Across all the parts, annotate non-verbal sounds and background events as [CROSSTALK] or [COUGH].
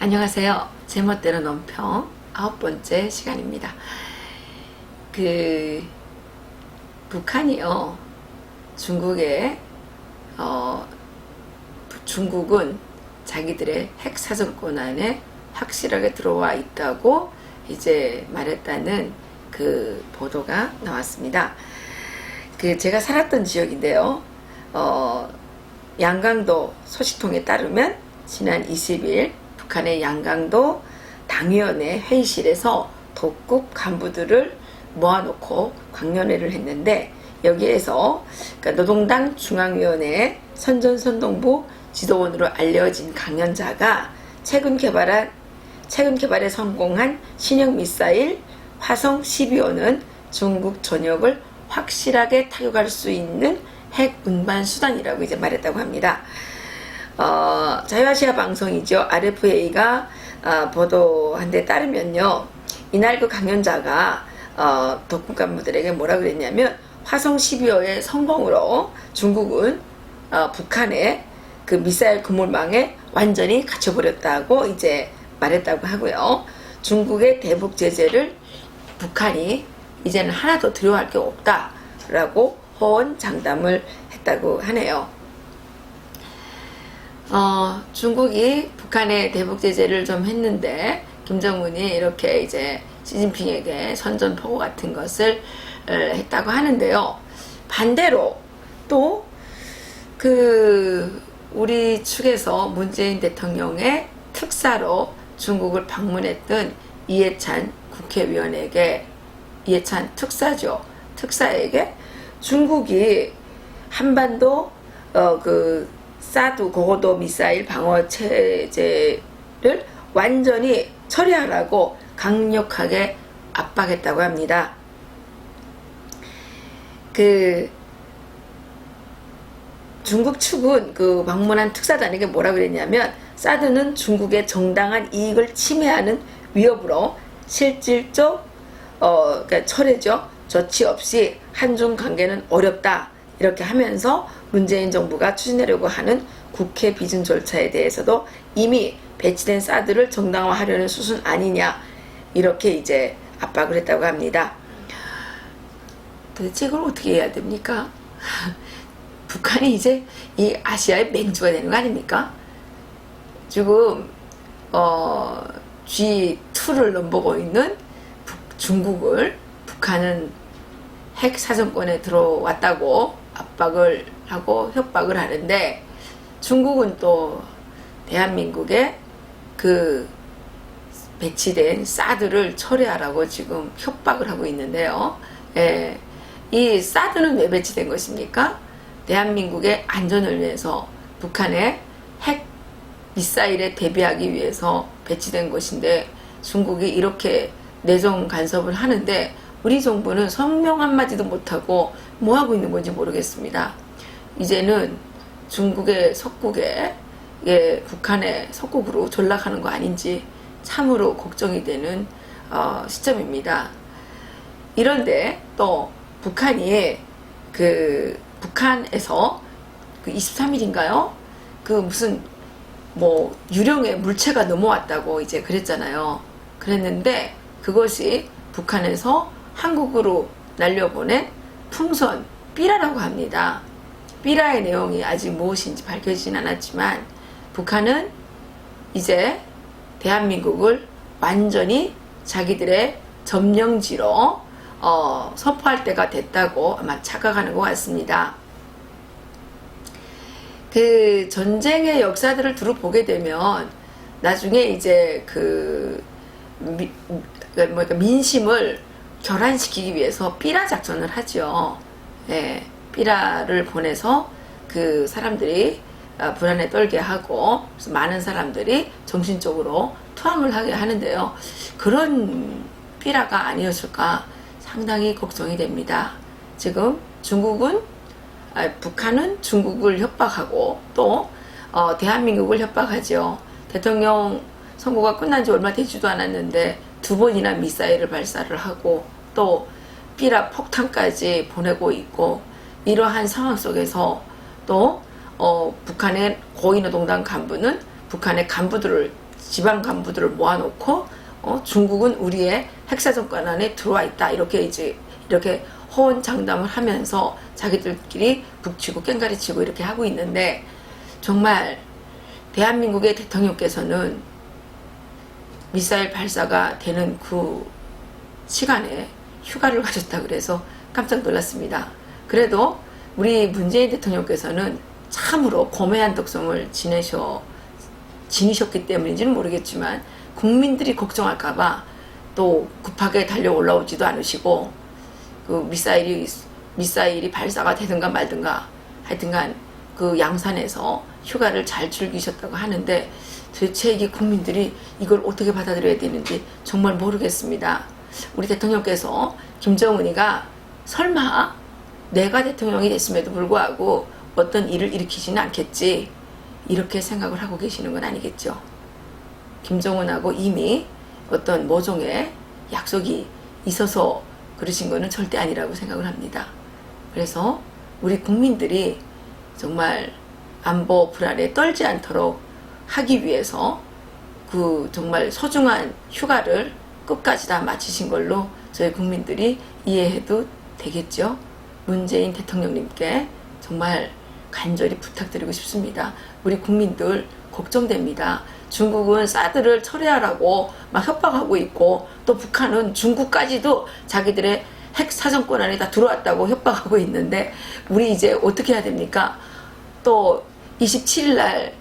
안녕하세요. 제멋대로 논평 아홉 번째 시간입니다. 그 북한이요 중국에 어 중국은 자기들의 핵 사정권 안에 확실하게 들어와 있다고 이제 말했다는 그 보도가 나왔습니다. 그 제가 살았던 지역인데요. 어 양강도 소식통에 따르면 지난 20일 북한의 양강도 당위원회 회의실에서 독급 간부들을 모아놓고 광년회를 했는데 여기에서 그러니까 노동당 중앙위원회 선전선동부 지도원으로 알려진 강연자가 최근 개발한 최근 개발에 성공한 신형 미사일 화성 12호는 중국 전역을 확실하게 타격할 수 있는 핵 운반 수단이라고 이제 말했다고 합니다. 어, 자유아시아 방송이죠. RFA가 어, 보도한 데 따르면요. 이날 그 강연자가 어, 독국 간부들에게 뭐라 그랬냐면 화성 12호의 성공으로 중국은 어, 북한의 그 미사일 그물망에 완전히 갇혀버렸다고 이제 말했다고 하고요. 중국의 대북 제재를 북한이 이제는 하나도 두려워할 게 없다라고 호언 장담을 했다고 하네요. 어, 중국이 북한에 대북 제재를 좀 했는데 김정은이 이렇게 이제 시진핑에게 선전포고 같은 것을 어, 했다고 하는데요. 반대로 또 그 우리 측에서 문재인 대통령의 특사로 중국을 방문했던 이해찬 국회의원에게 이해찬 특사죠. 특사에게 중국이 한반도 어 그 사드 고고도 미사일 방어 체제를 완전히 처리하라고 강력하게 압박했다고 합니다. 그 중국 측은 그 방문한 특사단에게 뭐라 그랬냐면 사드는 중국의 정당한 이익을 침해하는 위협으로 실질적 어 그러니까 철회죠 조치 없이 한중 관계는 어렵다 이렇게 하면서 문재인 정부가 추진하려고 하는 국회 비준 절차에 대해서도 이미 배치된 사드를 정당화하려는 수순 아니냐 이렇게 이제 압박을 했다고 합니다. 도대체 이걸 어떻게 해야 됩니까? [LAUGHS] 북한이 이제 이 아시아의 맹주가 되는 거 아닙니까? 지금 어, G2를 넘보고 있는 북- 중국을 북한은 핵 사정권에 들어왔다고 압박을 하고 협박을 하는데 중국은 또 대한민국에 그 배치된 사드를 처리하라고 지금 협박을 하고 있는데요. 예, 이 사드는 왜 배치된 것입니까? 대한민국의 안전을 위해서 북한의 핵 미사일에 대비하기 위해서 배치된 것인데 중국이 이렇게 내정 간섭을 하는데 우리 정부는 성명 한마디도 못하고 뭐 하고 있는 건지 모르겠습니다. 이제는 중국의 석국에 예, 북한의 석국으로 전락하는 거 아닌지 참으로 걱정이 되는 어, 시점입니다. 이런데 또 북한이 그 북한에서 그 23일인가요? 그 무슨 뭐 유령의 물체가 넘어왔다고 이제 그랬잖아요. 그랬는데 그것이 북한에서 한국으로 날려보낸 풍선 삐라라고 합니다. 삐라의 내용이 아직 무엇인지 밝혀지진 않았지만 북한은 이제 대한민국을 완전히 자기들의 점령지로 어, 선포할 때가 됐다고 아마 착각하는 것 같습니다. 그 전쟁의 역사들을 두루 보게 되면 나중에 이제 그 미, 뭐랄까 민심을 결환시키기 위해서 삐라 작전을 하죠. 예, 삐라를 보내서 그 사람들이 아, 불안에 떨게 하고 그래서 많은 사람들이 정신적으로 투항을 하게 하는데요. 그런 삐라가 아니었을까 상당히 걱정이 됩니다. 지금 중국은 아, 북한은 중국을 협박하고 또 어, 대한민국을 협박하죠. 대통령 선거가 끝난 지 얼마 되지도 않았는데 두 번이나 미사일을 발사를 하고 또 삐라 폭탄까지 보내고 있고 이러한 상황 속에서 또 어, 북한의 고위노동당 간부는 북한의 간부들을 지방 간부들을 모아놓고 어, 중국은 우리의 핵사 정권 안에 들어와 있다. 이렇게 이제 이렇게 호언장담을 하면서 자기들끼리 북치고 깽가리치고 이렇게 하고 있는데 정말 대한민국의 대통령께서는 미사일 발사가 되는 그 시간에 휴가를 가졌다 그래서 깜짝 놀랐습니다. 그래도 우리 문재인 대통령께서는 참으로 고매한 덕성을 지내셔 지니셨기 때문인지는 모르겠지만 국민들이 걱정할까봐 또 급하게 달려 올라오지도 않으시고 그 미사일이 미사일이 발사가 되든가 말든가 하여튼간 그 양산에서 휴가를 잘 즐기셨다고 하는데 도대체 이게 국민들이 이걸 어떻게 받아들여야 되는지 정말 모르겠습니다. 우리 대통령께서 김정은이가 설마 내가 대통령이 됐음에도 불구하고 어떤 일을 일으키지는 않겠지 이렇게 생각을 하고 계시는 건 아니겠죠. 김정은하고 이미 어떤 모종의 약속이 있어서 그러신 거는 절대 아니라고 생각을 합니다. 그래서 우리 국민들이 정말 안보 불안에 떨지 않도록 하기 위해서 그 정말 소중한 휴가를 끝까지 다 마치신 걸로 저희 국민들이 이해해도 되겠죠. 문재인 대통령님께 정말 간절히 부탁드리고 싶습니다. 우리 국민들 걱정됩니다. 중국은 사드를 철회하라고 막 협박하고 있고 또 북한은 중국까지도 자기들의 핵 사정권 안에 다 들어왔다고 협박하고 있는데 우리 이제 어떻게 해야 됩니까? 또 27일 날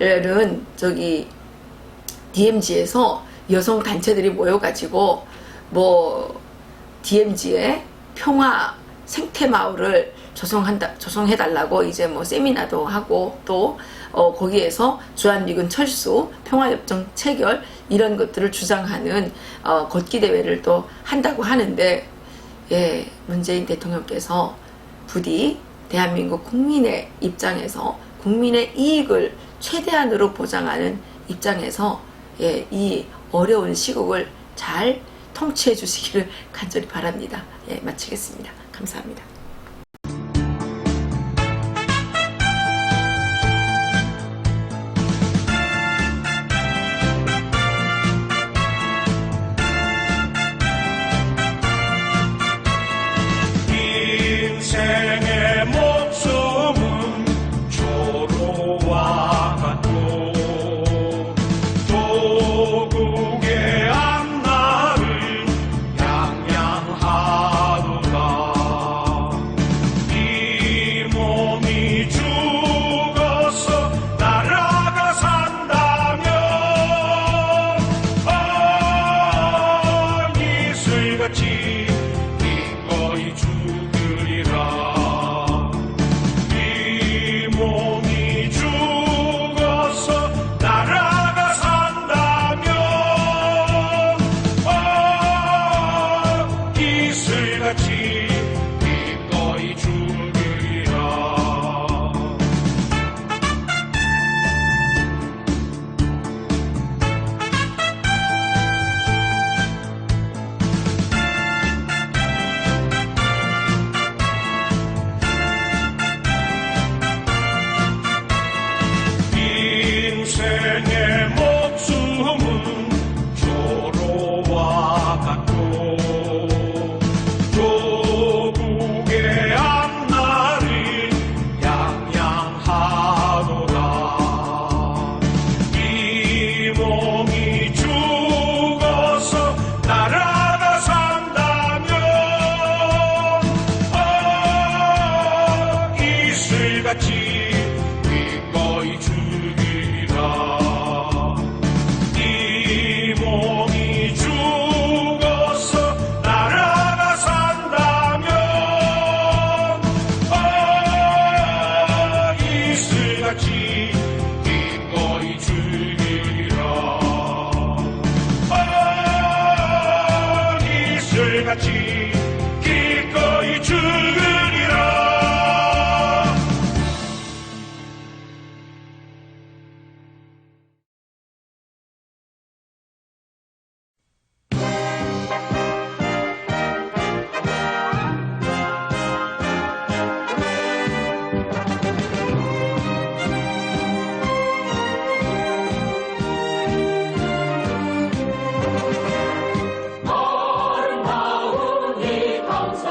은 저기 DMZ에서 여성 단체들이 모여가지고 뭐 DMZ의 평화 생태 마을을 조성한다 조성해 달라고 이제 뭐 세미나도 하고 또 어, 거기에서 주한미군 철수 평화협정 체결 이런 것들을 주장하는 어, 걷기 대회를 또 한다고 하는데 예 문재인 대통령께서 부디 대한민국 국민의 입장에서 국민의 이익을 최대한으로 보장하는 입장에서 예, 이 어려운 시국을 잘 통치해 주시기를 간절히 바랍니다. 예, 마치겠습니다. 감사합니다. 이슬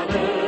Hallelujah.